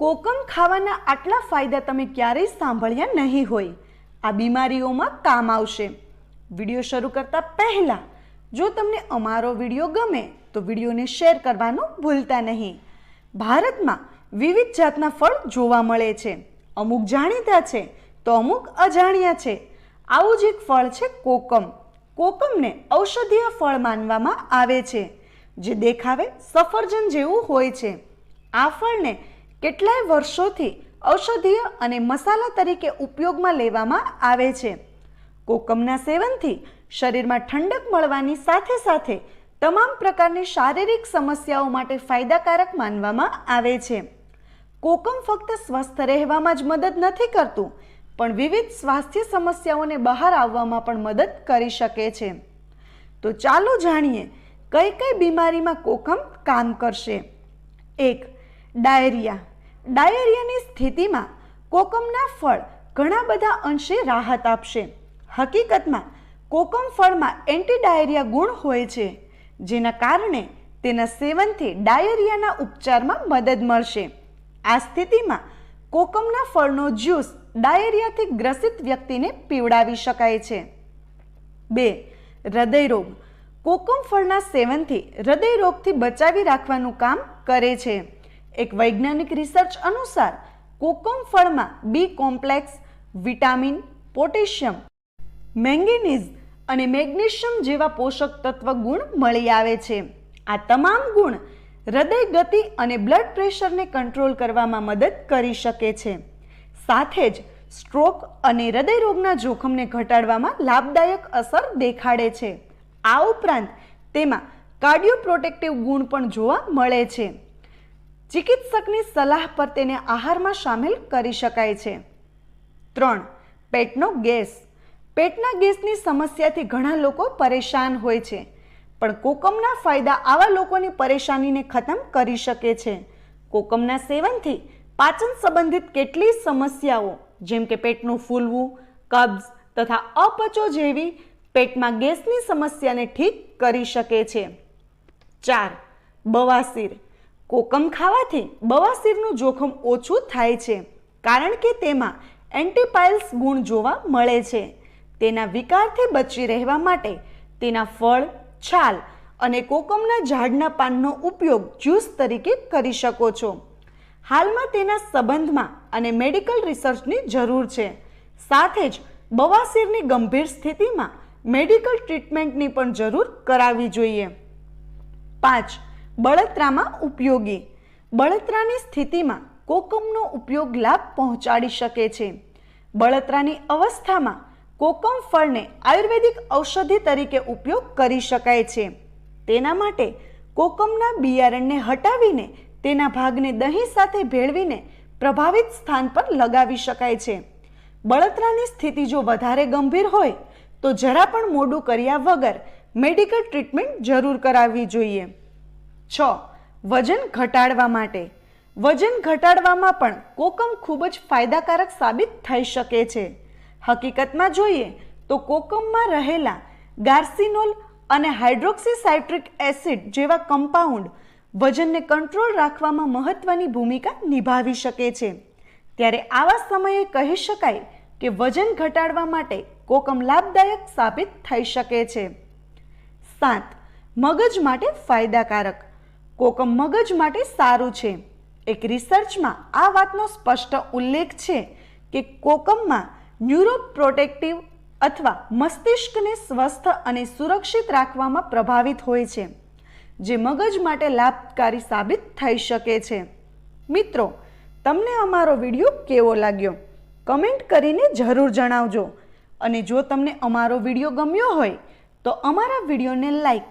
કોકમ ખાવાના આટલા ફાયદા તમે ક્યારેય સાંભળ્યા નહીં હોય. આ બીમારીઓમાં કામ આવશે. વીડિયો શરૂ કરતા પહેલાં, જો તમને અમારો વીડિયો ગમે, તો વિડીયોને શેર કરવાનું ભૂલતા નહીં. ભારતમાં વિવિધ જાતના ફળ જોવા મળે છે. અમુક જાણીતા છે, તો અમુક અજાણ્યા છે. આવું જ એક ફળ છે કોકમ. કોકમને ઔષધીય ફળ માનવામાં આવે છે, જે દેખાવે સફરજન જેવું હોય છે. આ ફળને કેટલાય વર્ષોથી ઔષધીય અને મસાલા તરીકે ઉપયોગમાં લેવામાં આવે છે. કોકમના સેવનથી શરીરમાં ઠંડક મળવાની સાથે સાથે તમામ પ્રકારની શારીરિક સમસ્યાઓ માટે ફાયદાકારક માનવામાં આવે છે. કોકમ ફક્ત સ્વસ્થ રહેવામાં જ મદદ નથી કરતું, પણ વિવિધ સ્વાસ્થ્ય સમસ્યાઓને બહાર આવવામાં પણ મદદ કરી શકે છે. તો ચાલો જાણીએ કઈ કઈ બીમારીમાં કોકમ કામ કરશે. એક ડાયરિયા. ડાયરિયાની સ્થિતિમાં કોકમના ફળ ઘણા બધા અંશે રાહત આપશે. હકીકતમાં, કોકમ ફળમાં એન્ટી ડાયરિયા ગુણ હોય છે, જેના કારણે તેના સેવનથી ડાયરિયાના ઉપચારમાં મદદ મળશે. આ સ્થિતિમાં કોકમના ફળનો જ્યુસ ડાયરિયાથી ગ્રસિત વ્યક્તિને પીવડાવી શકાય છે. બે, હૃદયરોગ. કોકમ ફળના સેવનથી હૃદયરોગથી બચાવી રાખવાનું કામ કરે છે. એક વૈજ્ઞાનિક રિસર્ચ અનુસાર kokum ફળમાં B complex vitamin potassium manganese અને મેગ્નેશિયમ જેવા પોષક તત્વ ગુણ મળી આવે છે. આ તમામ ગુણ હૃદય, ગતિ અને બ્લડ પ્રેશરને કંટ્રોલ કરવામાં મદદ કરી શકે છે. સાથે જ સ્ટ્રોક અને હૃદય રોગના જોખમને ઘટાડવામાં લાભદાયક અસર દેખાડે છે. આ ઉપરાંત તેમાં કાર્ડિયો પ્રોટેક્ટિવ ગુણ પણ જોવા મળે છે. ચિકિત્સકની સલાહ પર તેને આહારમાં સામેલ કરી શકાય છે. ત્રણ, પેટનો ગેસ. પેટના ગેસની સમસ્યાથી ઘણા લોકો પરેશાન હોય છે, પણ કોકમના ફાયદા આવા લોકોની પરેશાનીને ખતમ કરી શકે છે. કોકમના સેવનથી પાચન સંબંધિત કેટલી સમસ્યાઓ, જેમ કે પેટનું ફૂલવું કબ્જ તથા અપચો જેવી પેટમાં ગેસની સમસ્યાને ઠીક કરી શકે છે. ચાર, બવાસીર. કોકમ ખાવાથી બવાસીરનું જોખમ ઓછું થાય છે, કારણ કે તેમાં એન્ટીપાયલ્સ ગુણ જોવા મળે છે. તેના વિકારથી બચી રહેવા માટે તેના ફળ, છાલ અને કોકમના ઝાડના પાનનો ઉપયોગ જ્યુસ તરીકે કરી શકો છો. હાલમાં તેના સંબંધમાં અને મેડિકલ રિસર્ચની જરૂર છે. સાથે જ બવાસીરની ગંભીર સ્થિતિમાં મેડિકલ ટ્રીટમેન્ટની પણ જરૂર કરાવવી જોઈએ. પાંચ બળતરામાં ઉપયોગી. બળતરાની સ્થિતિમાં કોકમનો ઉપયોગ લાભ પહોંચાડી શકે છે. બળતરાની અવસ્થામાં કોકમ ફળને આયુર્વેદિક ઔષધિ તરીકે ઉપયોગ કરી શકાય છે. તેના માટે કોકમના બિયારણને હટાવીને તેના ભાગને દહીં સાથે ભેળવીને પ્રભાવિત સ્થાન પર લગાવી શકાય છે. બળતરાની સ્થિતિ જો વધારે ગંભીર હોય, તો જરા પણ મોડું કર્યા વગર મેડિકલ ટ્રીટમેન્ટ જરૂર કરાવવી જોઈએ. છ. વજન ઘટાડવા માટે. વજન ઘટાડવામાં પણ કોકમ ખૂબ જ ફાયદાકારક સાબિત થઈ શકે છે. હકીકતમાં જોઈએ તો કોકમમાં રહેલા ગાર્સિનોલ અને હાઇડ્રોક્સીસાઇટ્રિક એસિડ જેવા કમ્પાઉન્ડ વજનને કંટ્રોલ રાખવામાં મહત્વની ભૂમિકા નિભાવી શકે છે. ત્યારે આવા સમયે કહી શકાય કે વજન ઘટાડવા માટે કોકમ લાભદાયક સાબિત થઈ શકે છે. સાત. મગજ માટે ફાયદાકારક. કોકમ મગજ માટે સારું છે. એક રિસર્ચમાં આ વાતનો સ્પષ્ટ ઉલ્લેખ છે કે કોકમમાં ન્યુરોપ્રોટેક્ટિવ અથવા મસ્તિષ્કને સ્વસ્થ અને સુરક્ષિત રાખવામાં પ્રભાવિત હોય છે, જે મગજ માટે લાભકારી સાબિત થઈ શકે છે. મિત્રો, તમને અમારો વીડિયો કેવો લાગ્યો? કમેન્ટ કરીને જરૂર જણાવજો. અને જો તમને અમારો વીડિયો ગમ્યો હોય, તો અમારા વિડીયોને લાઈક